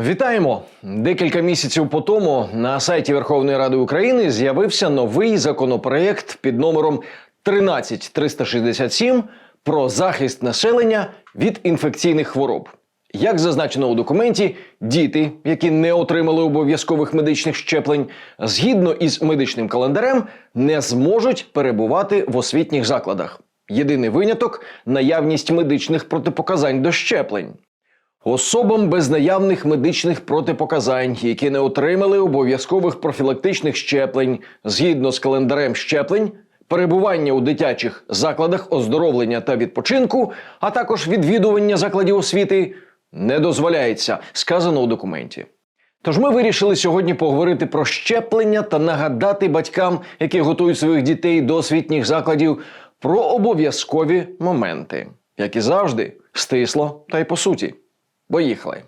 Вітаємо! Декілька місяців по тому на сайті Верховної Ради України з'явився новий законопроєкт під номером 13367 про захист населення від інфекційних хвороб. Як зазначено у документі, діти, які не отримали обов'язкових медичних щеплень, згідно із медичним календарем, не зможуть перебувати в освітніх закладах. Єдиний виняток наявність медичних протипоказань до щеплень. Особам без наявних медичних протипоказань, які не отримали обов'язкових профілактичних щеплень згідно з календарем щеплень, перебування у дитячих закладах оздоровлення та відпочинку, а також відвідування закладів освіти не дозволяється, сказано у документі. Тож ми вирішили сьогодні поговорити про щеплення та нагадати батькам, які готують своїх дітей до освітніх закладів, про обов'язкові моменти, як і завжди, стисло та й по суті. Поїхали.